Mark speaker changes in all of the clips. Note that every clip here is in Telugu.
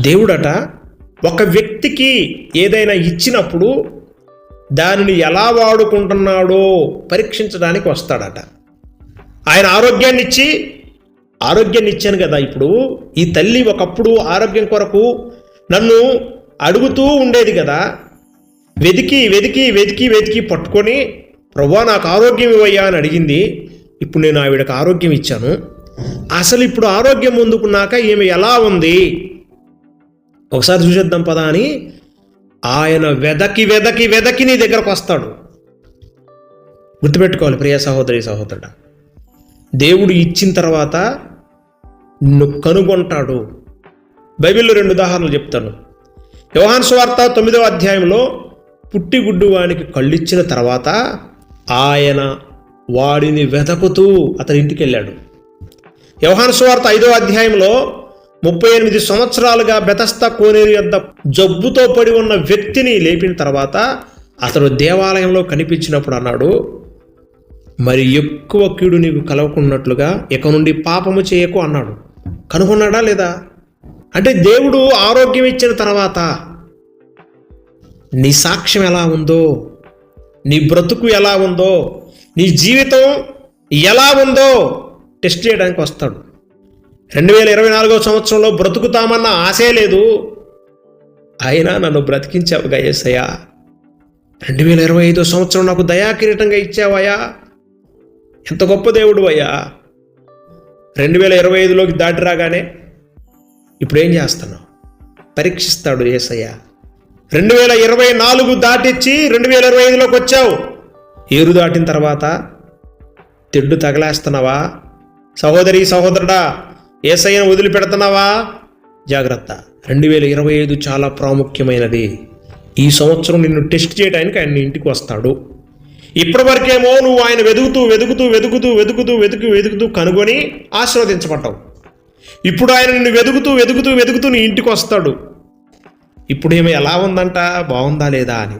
Speaker 1: దేవుడట ఒక వ్యక్తికి ఏదైనా ఇచ్చినప్పుడు దానిని ఎలా వాడుకుంటున్నాడో పరీక్షించడానికి వస్తాడట. ఆయన ఆరోగ్యాన్ని ఇచ్చి ఆరోగ్యాన్ని ఇచ్చాను కదా ఇప్పుడు ఈ తల్లి ఒకప్పుడు ఆరోగ్యం కొరకు నన్ను అడుగుతూ ఉండేది కదా. వెతికి వెతికి వెతికి వెతికి పట్టుకొని ప్రభా నాకు ఆరోగ్యం ఇవ్వయ్యా అని అడిగింది. ఇప్పుడు నేను ఆవిడకి ఆరోగ్యం ఇచ్చాను. అసలు ఇప్పుడు ఆరోగ్యం ముందుకున్నాక ఈమె ఎలా ఉంది? ఒకసారి చూసేద్దాం పదా అని ఆయన వెదకి వెదకి వెదకి నీ దగ్గరకు వస్తాడు. గుర్తుపెట్టుకోవాలి ప్రియ సహోదరి సహోదరుడ. దేవుడు ఇచ్చిన తర్వాత నిన్ను కనుగొంటాడు. బైబిల్లో రెండు ఉదాహరణలు చెప్తాను. యోహాన్ స్వార్త తొమ్మిదవ అధ్యాయంలో పుట్టిగుడ్డు వానికి కళ్ళిచ్చిన తర్వాత ఆయన వాడిని వెతకుతూ అతని ఇంటికి వెళ్ళాడు. యోహాన్ స్వార్త ఐదవ అధ్యాయంలో ముప్పై ఎనిమిది సంవత్సరాలుగా బెతస్త కోనేరు యొద్ద జబ్బుతో పడి ఉన్న వ్యక్తిని లేపిన తర్వాత అతడు దేవాలయంలో కనిపించినప్పుడు అన్నాడు మరి ఎక్కువ కీడు నీకు కలవకున్నట్లుగా ఇక నుండి పాపము చేయకు అన్నాడు. కనుగొన్నాడా లేదా? అంటే దేవుడు ఆరోగ్యం ఇచ్చిన తర్వాత నీ సాక్ష్యం ఎలా ఉందో నీ బ్రతుకు ఎలా ఉందో నీ జీవితం ఎలా ఉందో టెస్ట్ చేయడానికి వస్తాడు. రెండు వేల ఇరవై నాలుగో సంవత్సరంలో బ్రతుకుతామన్న ఆశే లేదు. అయినా నన్ను బ్రతికించావుగా ఏసయ్యా రెండు వేల ఇరవై ఐదో సంవత్సరం నాకు దయాకిరీటంగా ఇచ్చావయ్యా. ఎంత గొప్ప దేవుడు అయ్యా రెండు వేల ఇరవై ఐదులోకి దాటి రాగానే ఇప్పుడు ఏం చేస్తున్నావు? పరీక్షిస్తాడు ఏసయ్య. రెండు వేల ఇరవై నాలుగు దాటిచ్చి రెండు వేల ఇరవై ఐదులోకి వచ్చావు. ఏరు దాటిన తర్వాత తెడ్డు తగలేస్తున్నావా? సహోదరి సహోదరుడా ఏసయ్యను వదిలిపెడుతున్నావా? జాగ్రత్త. రెండు వేల ఇరవై ఐదు చాలా ప్రాముఖ్యమైనది. ఈ సంవత్సరం నిన్ను టెస్ట్ చేయడానికి ఆయన ఇంటికి వస్తాడు. ఇప్పటి వరకేమో నువ్వు ఆయన వెతుకుతూ వెతుకుతూ వెతుకుతూ వెతుకుతూ వెతుకు వెతుకుతూ కనుగొని ఆశీర్వదించబడ్డావు. ఇప్పుడు ఆయన నిన్ను వెతుకుతూ వెతుకుతూ వెతుకుతూ నీ ఇంటికి వస్తాడు. ఇప్పుడు ఏమో ఎలా ఉందంట? బాగుందా లేదా అని.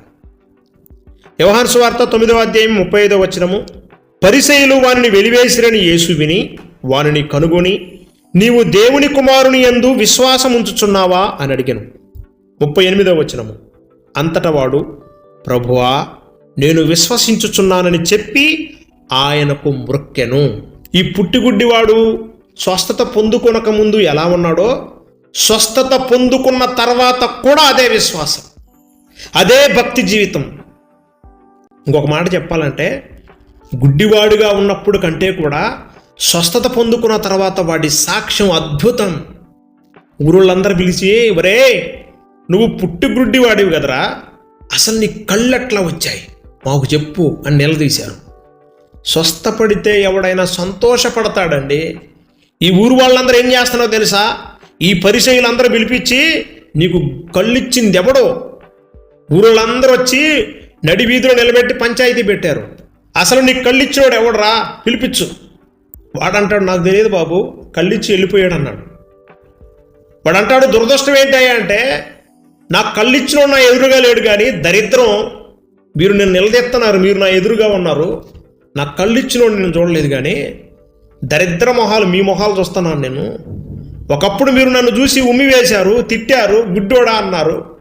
Speaker 1: వ్యవహార సువార్త తొమ్మిదవ అధ్యాయం ముప్పై ఐదవ వచ్చినము పరిశైలు వారిని వెలివేసిరని యేసు విని వారిని కనుగొని నీవు దేవుని కుమారుని యందు విశ్వాసం ఉంచుచున్నావా అని అడిగాను. ముప్పై ఎనిమిదవ వచనము. అంతటా వాడు ప్రభువా నేను విశ్వసించుచున్నానని చెప్పి ఆయనకు మృక్కెను. ఈ పుట్టిగుడ్డివాడు స్వస్థత పొందుకొనక ముందు ఎలా ఉన్నాడో స్వస్థత పొందుకున్న తర్వాత కూడా అదే విశ్వాసం అదే భక్తి జీవితం. ఇంకొక మాట చెప్పాలంటే గుడ్డివాడుగా ఉన్నప్పుడు కంటే కూడా స్వస్థత పొందుకున్న తర్వాత వాడి సాక్ష్యం అద్భుతం. ఊరోళ్ళందరూ పిలిచి ఒరే నువ్వు పుట్టి గుడ్డివాడివి కదరా? అసలు నీ కళ్ళెట్లా వచ్చాయి. మాకు చెప్పు అని నిలదీశారు. స్వస్థపడితే ఎవడైనా సంతోషపడతాడండి? ఈ ఊరు వాళ్ళందరూ ఏం చేస్తున్నారో తెలుసా? ఈ పరిచయులందరూ పిలిపించి నీకు కళ్ళిచ్చింది ఎవడో ఊరోళ్ళందరూ వచ్చి నడి వీధిలో నిలబెట్టి పంచాయతీ పెట్టారు. అసలు నీకు కళ్ళిచ్చినోడు ఎవడరా పిలిపించు. వాడంటాడు నాకు తెలియదు బాబు కళ్ళిచ్చి వెళ్ళిపోయాడు అన్నాడు వాడంటాడు దురదృష్టం ఏంటయ్యా అంటే నాకు కళ్ళిచ్చిన నా ఎదురుగా లేడు కానీ దరిద్రం మీరు నేను నిలదెత్తన్నారు మీరు నా ఎదురుగా ఉన్నారు. నా కళ్ళిచ్చిన నేను చూడలేదు కానీ దరిద్ర మొహాలు మీ మొహాలు చూస్తున్నాను నేను. ఒకప్పుడు మీరు నన్ను చూసి ఉమ్మి వేశారు తిట్టారు గుడ్డోడా అన్నారు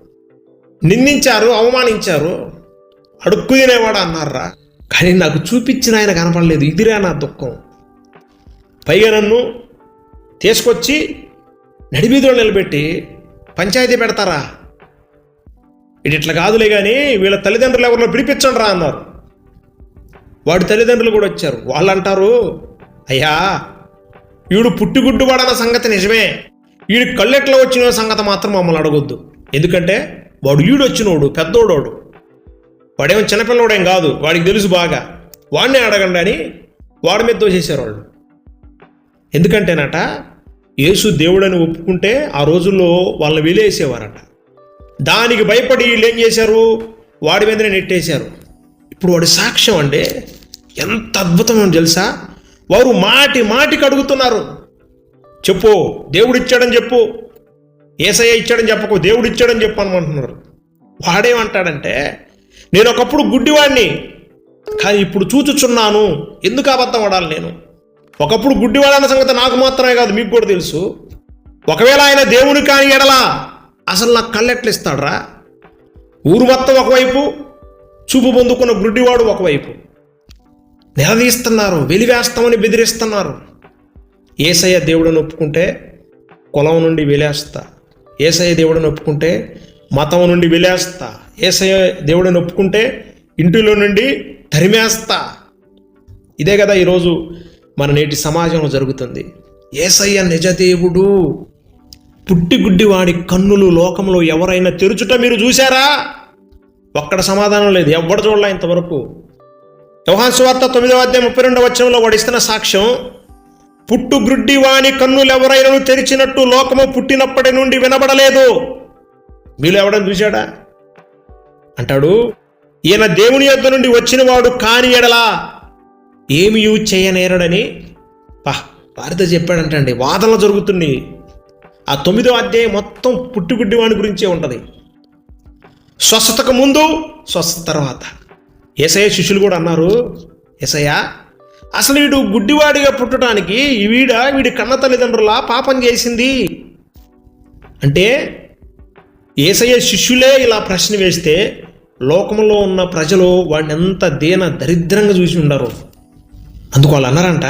Speaker 1: నిందించారు అవమానించారు అడుక్కు తినేవాడా అన్నారా? కానీ నాకు చూపించిన ఆయన కనపడలేదు ఇదిరా నా దుఃఖం. పైగా నన్ను తీసుకొచ్చి నడిబీధిలో నిలబెట్టి పంచాయతీ పెడతారా? ఇది ఇట్లా కాదులే కానీ వీళ్ళ తల్లిదండ్రులు ఎవరినో పిలిపించండి రా అన్నారు. వాడి తల్లిదండ్రులు కూడా వచ్చారు. వాళ్ళు అంటారు అయ్యా వీడు పుట్టిగుడ్డువాడన్న సంగతి నిజమే. వీడి కళ్ళెట్లా వచ్చిన సంగతి మాత్రం మమ్మల్ని అడగొద్దు. ఎందుకంటే వాడు ఈడు వచ్చినోడు పెద్దోడోడు. వాడేమో చిన్నపిల్లవాడేం కాదు వాడికి తెలుసు బాగా. వాడిని అడగండి అని వాడి మీద దోసేశారు వాళ్ళు. ఎందుకంటేనట యేసు దేవుడని ఒప్పుకుంటే ఆ రోజుల్లో వాళ్ళని వెలేసేవారట. దానికి భయపడి వీళ్ళు ఏం చేశారు? వాడి మీదనే నెట్టేశారు. ఇప్పుడు వాడి సాక్ష్యం అండి ఎంత అద్భుతమో తెలుసా? వారు మాటి మాటికి అడుగుతున్నారు. చెప్పు దేవుడిచ్చాడని చెప్పు. ఏసయ్య ఇచ్చాడని చెప్పకు దేవుడిచ్చాడని చెప్పు అనమంటున్నారు. వాడేమంటాడంటే నేను ఒకప్పుడు గుడ్డివాడిని కానీ ఇప్పుడు చూచుచున్నాను ఎందుకు అబద్ధం ఆడాలి నేను? ఒకప్పుడు గుడ్డివాడన్న సంగతి నాకు మాత్రమే కాదు మీకు కూడా తెలుసు. ఒకవేళ ఆయన దేవుని కాని ఎడలా అసలు నాకు కళ్ళెట్లు ఇస్తాడరా ఊరు మొత్తం ఒకవైపు చూపు పొందుకున్న గుడ్డివాడు ఒకవైపు. నిలదీస్తున్నారు వెలివేస్తామని బెదిరిస్తున్నారు. ఏసయ్య దేవుడిని ఒప్పుకుంటే కులం నుండి వెలేస్తా. ఏసయ్య దేవుడిని ఒప్పుకుంటే మతం నుండి వెలేస్తా. ఏసయ్య దేవుడిని ఒప్పుకుంటే ఇంటిలో నుండి తరిమేస్తా. ఇదే కదా ఈరోజు మన నేటి సమాజంలో జరుగుతుంది. ఏసయ్య నిజదేవుడు పుట్టిగుడ్డి వాడి కన్నులు లోకంలో ఎవరైనా తెరుచుట మీరు చూశారా? ఒక్కడ సమాధానం లేదు. ఎవ్వడు చూడలే ఇంతవరకు. యోహాన్ సువార్త తొమ్మిదవ అధ్యాయం ముప్పై రెండవ వచనంలో వాడిస్తున్న సాక్ష్యం పుట్టు గ్రుడ్డి వాని కన్నులు ఎవరైనా తెరిచినట్టు లోకము పుట్టినప్పటి నుండి వినబడలేదు. మీరు ఎవడని చూశాడా? అంటాడు ఈయన దేవుని యొద్ద నుండి వచ్చిన వాడు కాని ఎడలా? ఏమి చేయనేరడని? పా వారితో చెప్పాడంటండి వాదనలు జరుగుతున్నాయి. ఆ తొమ్మిదో అధ్యాయం మొత్తం పుట్టుగుడ్డి వాని గురించే ఉంటుంది. స్వస్థతకు ముందు స్వస్థత తర్వాత. ఏసయ్య శిష్యులు కూడా అన్నారు ఏసయ్య అసలు వీడు గుడ్డివాడిగా పుట్టడానికి వీడ వీడి కన్న తల్లిదండ్రుల పాపం చేసింది. అంటే ఏసయ్య శిష్యులే ఇలా ప్రశ్న వేస్తే లోకంలో ఉన్న ప్రజలు వాడిని ఎంత దీన దరిద్రంగా చూసి ఉండరు. అందుకు వాళ్ళు అన్నారంట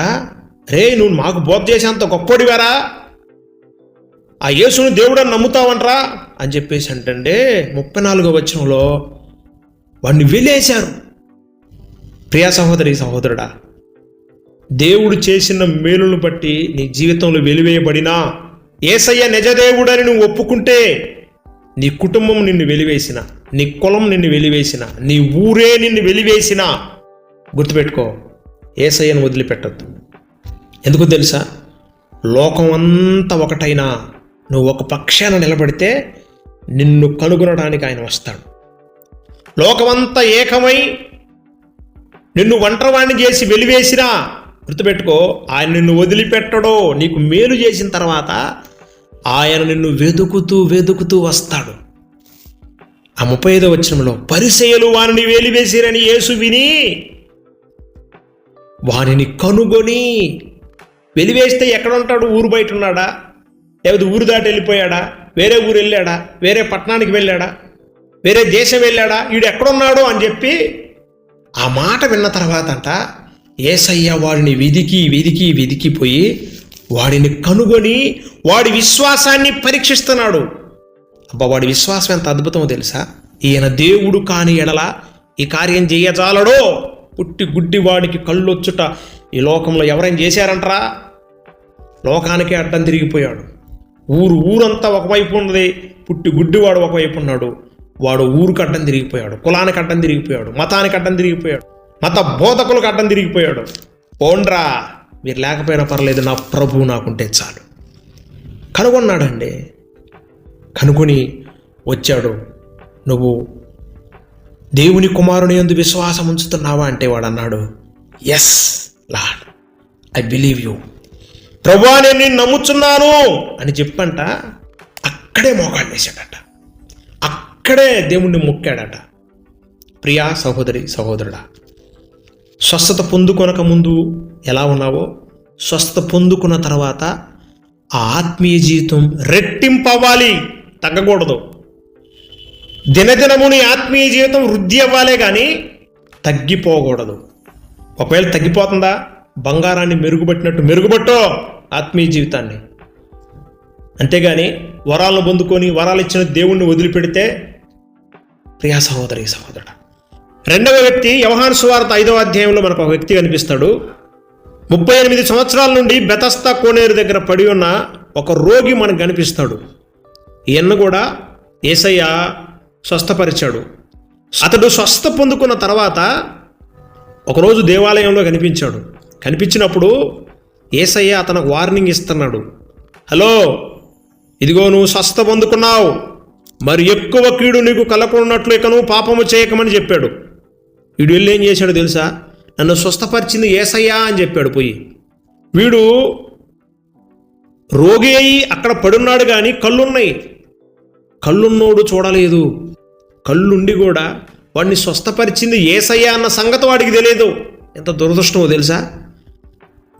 Speaker 1: రే నువ్వు మాకు బోధ చేసేంత గొప్పోడివారా? ఆ యేసును దేవుడని నమ్ముతావంట్రా? అని చెప్పేసి అంటే ముప్పై నాలుగో వచనంలో వాడిని వెలేశారు. ప్రియా సహోదరి సహోదరుడా దేవుడు చేసిన మేలును బట్టి నీ జీవితంలో వెలివేయబడినా ఏసయ్య నిజదేవుడని నువ్వు ఒప్పుకుంటే నీ కుటుంబం నిన్ను వెలివేసిన నీ కులం నిన్ను వెలివేసిన నీ ఊరే నిన్ను వెలివేసిన గుర్తుపెట్టుకో ఏసయ్యను వదిలిపెట్టద్దు. ఎందుకు తెలుసా? లోకం అంతా ఒకటైనా నువ్వు ఒక పక్షాన నిలబడితే నిన్ను కనుగొనడానికి ఆయన వస్తాడు. లోకమంతా ఏకమై నిన్ను ఒంటరివాణ్ణి చేసి వెలివేసినా గుర్తుపెట్టుకో ఆయన నిన్ను వదిలిపెట్టడో నీకు మేలు చేసిన తర్వాత ఆయన నిన్ను వెతుకుతూ వెతుకుతూ వస్తాడు. ఆ ముప్పై ఐదో వచనంలో పరిసయలు వారిని వేలివేసిరని యేసు విని వారిని కనుగొని వెలివేస్తే ఎక్కడ ఉంటాడు ఊరు బయట ఉన్నాడా? లేకపోతే ఊరు దాటి వెళ్ళిపోయాడా? వేరే ఊరు వెళ్ళాడా? వేరే పట్టణానికి వెళ్ళాడా? వేరే దేశం వెళ్ళాడా? వీడు ఎక్కడున్నాడో అని చెప్పి ఆ మాట విన్న తర్వాత అంట ఏసయ్య వాడిని వెదికి వెదికి వెదికిపోయి వాడిని కనుగొని వాడి విశ్వాసాన్ని పరీక్షిస్తున్నాడు. అబ్బా వాడి విశ్వాసం ఎంత అద్భుతమో తెలుసా? ఈయన దేవుడు కాని ఎడల ఈ కార్యం చేయజాలడో. పుట్టి గుడ్డి వాడికి కళ్ళొచ్చుట ఈ లోకంలో ఎవరైనా చేశారంటరా? లోకానికే అడ్డం తిరిగిపోయాడు. ఊరు ఊరంతా ఒకవైపు ఉన్నది పుట్టి గుడ్డివాడు ఒకవైపు ఉన్నాడు. వాడు ఊరికి అడ్డం తిరిగిపోయాడు కులానికి అడ్డం తిరిగిపోయాడు మతానికి అడ్డం తిరిగిపోయాడు మత బోధకులకు అడ్డం తిరిగిపోయాడు. పోండ్రా మీరు లేకపోయినా పర్లేదు నా ప్రభువు నాకుంటే చాలు. కనుగొన్నాడండి. కనుగొని వచ్చాడు. నువ్వు దేవుని కుమారుని ఎందు విశ్వాసం ఉంచుతున్నావా అంటే వాడు అన్నాడు yes lord I believe you Prabha నేను నిన్ను నమ్ముచున్నాను. అని చెప్పంట. అక్కడే మోకాళ్ళు వేశాడట. అక్కడే దేవుణ్ణి మొక్కాడట. ప్రియా సహోదరి సహోదరుడా స్వస్థత పొందుకొనక ముందు ఎలా ఉన్నావో? స్వస్థత పొందుకున్న తర్వాత ఆ ఆత్మీయ జీవితం రెట్టింపవ్వాలి. తగ్గకూడదు. దినదినము నీ ఆత్మీయ జీవితం వృద్ధి అవ్వాలే కానీ తగ్గిపోకూడదు. ఒకవేళ తగ్గిపోతుందా? బంగారాన్ని మెరుగుపట్టినట్టు మెరుగుపట్టో ఆత్మీయ జీవితాన్ని. అంతేగాని వరాలను పొందుకొని వరాలు ఇచ్చిన దేవుణ్ణి వదిలిపెడితే ప్రియా సహోదరి సహోదరుడు. రెండవ వ్యక్తి యవహాన్ సువార్త ఐదవ అధ్యాయంలో మనకు ఒక వ్యక్తి కనిపిస్తాడు. ముప్పై ఎనిమిది సంవత్సరాల నుండి బెతస్తా కోనేరు దగ్గర పడి ఉన్న ఒక రోగి మనకు కనిపిస్తాడు. ఈయన కూడా ఏసయ్య స్వస్థపరిచాడు. అతడు స్వస్థ పొందుకున్న తర్వాత ఒకరోజు దేవాలయంలో కనిపించాడు. కనిపించినప్పుడు ఏసయ్య అతనికి వార్నింగ్ ఇస్తున్నాడు. హలో ఇదిగో నువ్వు స్వస్థ పొందుకున్నావు. మరి ఎక్కువ కీడు నీకు కలకున్నట్లు ఇక నువ్వు పాపము చేయకమని చెప్పాడు. వీడు వెళ్ళి ఏం చేశాడు తెలుసా? నన్ను స్వస్థపరిచింది ఏసయ్యా అని చెప్పాడు పోయి. వీడు రోగి అయి అక్కడ పడున్నాడు కానీ కళ్ళున్నాయి. కళ్ళున్నోడు చూడలేదు. కళ్ళుండి కూడా వాడిని స్వస్థపరిచింది ఏసయ్యా అన్న సంగతి వాడికి తెలియదు. ఎంత దురదృష్టమో తెలుసా?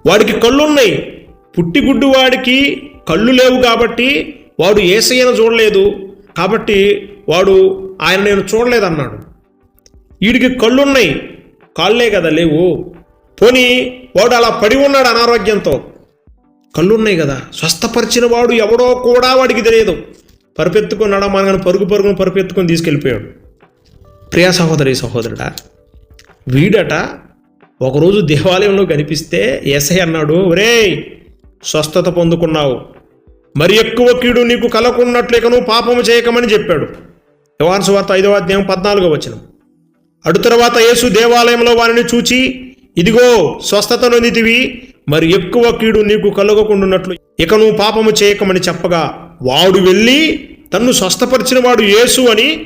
Speaker 1: వాడికి కళ్ళున్నాయి. పుట్టిగుడ్డు వాడికి కళ్ళు లేవు కాబట్టి వాడు ఏసయ్యను చూడలేదు. కాబట్టి వాడు ఆయన నేను చూడలేదన్నాడు. వీడికి కళ్ళున్నాయి. కాళ్ళే కదా లేవు. పోనీ వాడు అలా పడి ఉన్నాడు అనారోగ్యంతో. కళ్ళున్నాయి కదా. స్వస్థపరిచిన వాడు ఎవడో కూడా వాడికి తెలియదు. పరుపెత్తుకున్నాడా మనని పరుగు పరుగును పరిపెత్తుకొని తీసుకెళ్ళిపోయాడు. ప్రియా సహోదరి సహోదరుడా వీడట ఒకరోజు దేవాలయంలో కనిపిస్తే ఎస్ఐ అన్నాడు ఒరేయ్ స్వస్థత పొందుకున్నావు. మరి ఎక్కువ కీడు నీకు కలకున్నట్లు నువ్వు పాపము చేయకమని చెప్పాడు. యోహాను వార్త ఐదవ అధ్యాయం పద్నాలుగో వచనం. అటు తర్వాత యేసు దేవాలయంలో వారిని చూచి ఇదిగో స్వస్థత నొందితివి మరి ఎక్కువ కీడు నీకు కలగకుండాన్నట్లు ఇక నువ్వు పాపము చేయకమని చెప్పగా వాడు వెళ్ళి తన్ను స్వస్థపరిచిన వాడు యేసు అని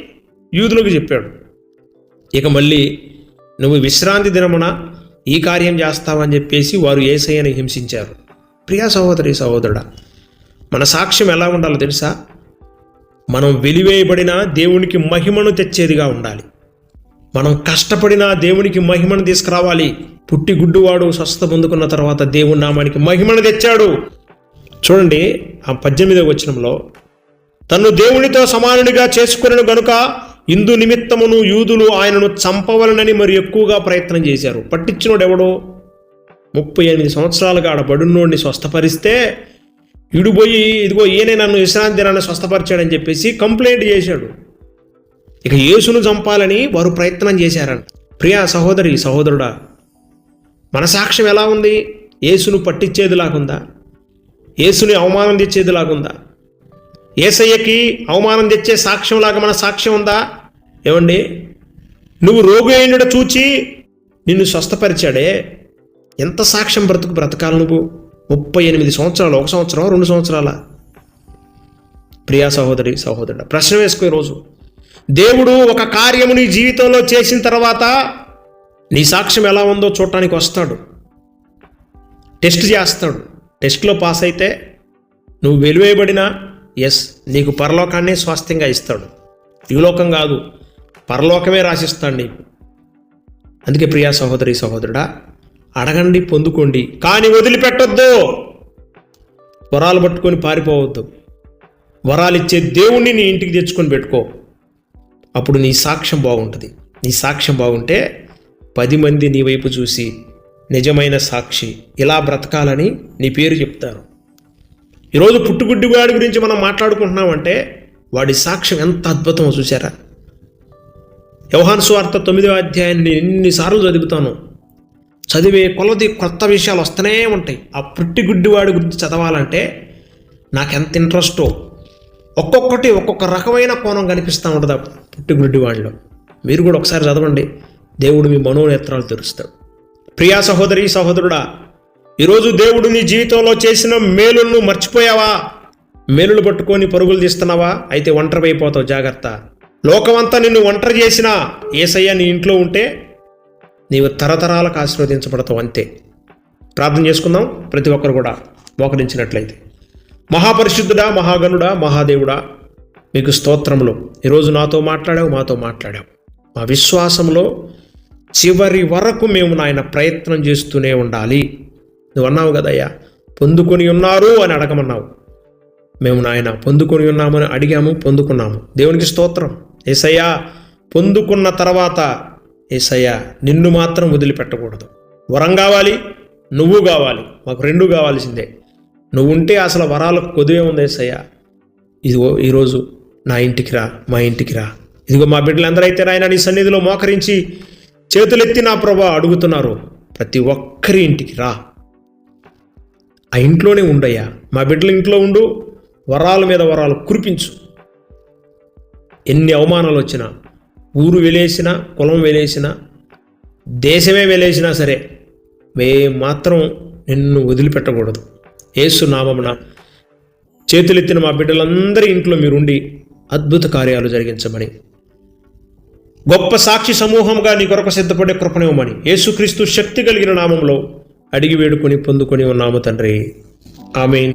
Speaker 1: యూదులకు చెప్పాడు. ఇక మళ్ళీ నువ్వు విశ్రాంతి దినమున ఈ కార్యం చేస్తావని చెప్పేసి వారు ఏసయ్యని హింసించారు. ప్రియా సహోదరి సహోదరుడా మన సాక్ష్యం ఎలా ఉండాలో తెలుసా? మనం వెలివేయబడిన దేవునికి మహిమను తెచ్చేదిగా ఉండాలి. మనం కష్టపడిన దేవునికి మహిమను తీసుకురావాలి. పుట్టి గుడ్డువాడు స్వస్థ పొందుకున్న తర్వాత దేవుని నామానికి మహిమను తెచ్చాడు. చూడండి ఆ పద్దెనిమిదవ వచనంలో తన్ను దేవునితో సమానునిగా చేసుకుని గనుక ఇందు నిమిత్తమును యూదులు ఆయనను చంపవలనని మరి ఎక్కువగా ప్రయత్నం చేశారు. పట్టించినోడు ఎవడో ముప్పై ఎనిమిది సంవత్సరాలుగా ఆడ బడున్నోడిని స్వస్థపరిస్తే ఇడిపోయి ఇదిగో ఈయనే నన్ను విశ్రాంతి దినాన్ని స్వస్థపరిచాడని చెప్పేసి కంప్లైంట్ చేశాడు. ఇక యేసును చంపాలని వారు ప్రయత్నం చేశారంట. ప్రియా సహోదరి సహోదరుడా మన సాక్ష్యం ఎలా ఉంది? యేసును పట్టించేదిలాగుందా? యేసుని అవమానం తెచ్చేదిలాగుందా? ఏసయ్యకి అవమానం తెచ్చే సాక్ష్యంలాగా మన సాక్ష్యం ఉందా? ఏమండి? నువ్వు రోగు అయినడ చూచి నిన్ను స్వస్థపరిచాడే? ఎంత సాక్ష్యం బ్రతుకు బ్రతకాలి నువ్వు? ముప్పై ఎనిమిది సంవత్సరాలు ఒక సంవత్సరం రెండు సంవత్సరాల? ప్రియా సహోదరి సహోదరుడు ప్రశ్న వేసుకో రోజు దేవుడు ఒక కార్యము నీ జీవితంలో చేసిన తర్వాత నీ సాక్ష్యం ఎలా ఉందో చూడటానికి వస్తాడు. టెస్ట్ చేస్తాడు. టెస్ట్లో పాస్ అయితే నువ్వు వెలువేయబడినా ఎస్ నీకు పరలోకాన్నే స్వాస్థ్యంగా ఇస్తాడు. యులోకం కాదు పరలోకమే రాసిస్తాడు నీకు అందుకే ప్రియా సహోదరి సహోదరుడా అడగండి పొందుకోండి కానీ వదిలిపెట్టొద్దు. వరాలు పట్టుకొని పారిపోవద్దు. వరాలు ఇచ్చే దేవుణ్ణి నీ ఇంటికి తెచ్చుకొని పెట్టుకో. అప్పుడు నీ సాక్ష్యం బాగుంటుంది. నీ సాక్ష్యం బాగుంటే పది మంది నీ వైపు చూసి నిజమైన సాక్షి. ఇలా బ్రతకాలని నీ పేరు చెప్తారు ఈరోజు పుట్టుగుడ్డి వాడి గురించి మనం మాట్లాడుకుంటున్నామంటే వాడి సాక్ష్యం ఎంత అద్భుతమో చూసారా వ్యవహాన్ స్వార్థ తొమ్మిదవ అధ్యాయాన్ని ఎన్నిసార్లు చదువుతాను. చదివే కొలది కొత్త విషయాలు వస్తూనే ఉంటాయి. ఆ పుట్టిగుడ్డివాడి గురించి చదవాలంటే నాకెంత ఇంట్రెస్టో. ఒక్కొక్కటి ఒక్కొక్క రకమైన కోణం కనిపిస్తూ ఉంటుంది ఆ పుట్టిగుడ్డివాడిలో. మీరు కూడా ఒకసారి చదవండి. దేవుడు మీ మనోనేత్రాలు తెరుస్తాడు. ప్రియా సహోదరి సహోదరుడా ఈరోజు దేవుడు నీ జీవితంలో చేసిన మేలులను మర్చిపోయావా? మేలులు పట్టుకొని పరుగులు తీస్తున్నావా? అయితే ఒంటరిపోయిపోతావు జాగ్రత్త. లోకమంతా నిన్ను ఒంటరి చేసినా ఏసయ్య నీ ఇంట్లో ఉంటే నీవు తరతరాలకు ఆశీర్వదించబడతావు అంతే. ప్రార్థన చేసుకుందాం ప్రతి ఒక్కరు కూడా మోకరించినట్లయితే. మహాపరిశుద్ధుడా మహాగణుడా మహాదేవుడా మీకు స్తోత్రములు. ఈరోజు నాతో మాట్లాడావు మాతో మాట్లాడావు. మా విశ్వాసంలో చివరి వరకు మేము నాయన ప్రయత్నం చేస్తూనే ఉండాలి. నువ్వు అన్నావు కదయ్యా పొందుకొని ఉన్నారు అని అడగమన్నావు. మేము నాయన పొందుకొని ఉన్నామని అడిగాము పొందుకున్నాము. దేవునికి స్తోత్రం. ఏసయ్యా పొందుకున్న తర్వాత ఏసయ్యా నిన్ను మాత్రం వదిలిపెట్టకూడదు. వరం కావాలి నువ్వు కావాలి మాకు రెండు కావాల్సిందే. నువ్వు ఉంటే అసలు వరాలకు కొద్దివే ఉంది ఏసయ్యా. ఇదిగో ఈరోజు నా ఇంటికి రా మా ఇంటికి రా. ఇదిగో మా బిడ్డలందరైతే నాయన నీ సన్నిధిలో మోకరించి చేతులెత్తి నా ప్రభా అడుగుతున్నారు ప్రతి ఒక్కరి ఇంటికి రా. ఆ ఇంట్లోనే ఉండయ్యా. మా బిడ్డల ఇంట్లో ఉండు వరాల మీద వరాలు కురిపించు. ఎన్ని అవమానాలు వచ్చినా ఊరు వెలేసినా కులం వెలేసినా దేశమే వెలేసినా సరే మే మాత్రం నిన్ను వదిలిపెట్టకూడదు. ఏసు నామమున చేతులెత్తిన మా బిడ్డలందరి ఇంట్లో మీరుండి అద్భుత కార్యాలు జరిగించమని గొప్ప సాక్షి సమూహంగా నీ కొరకు సిద్ధపడే కృపణివ్వమని యేసుక్రీస్తు శక్తి కలిగిన నామంలో అడిగి వేడుకొని పొందుకొని ఉన్నాము తండ్రి. ఆమె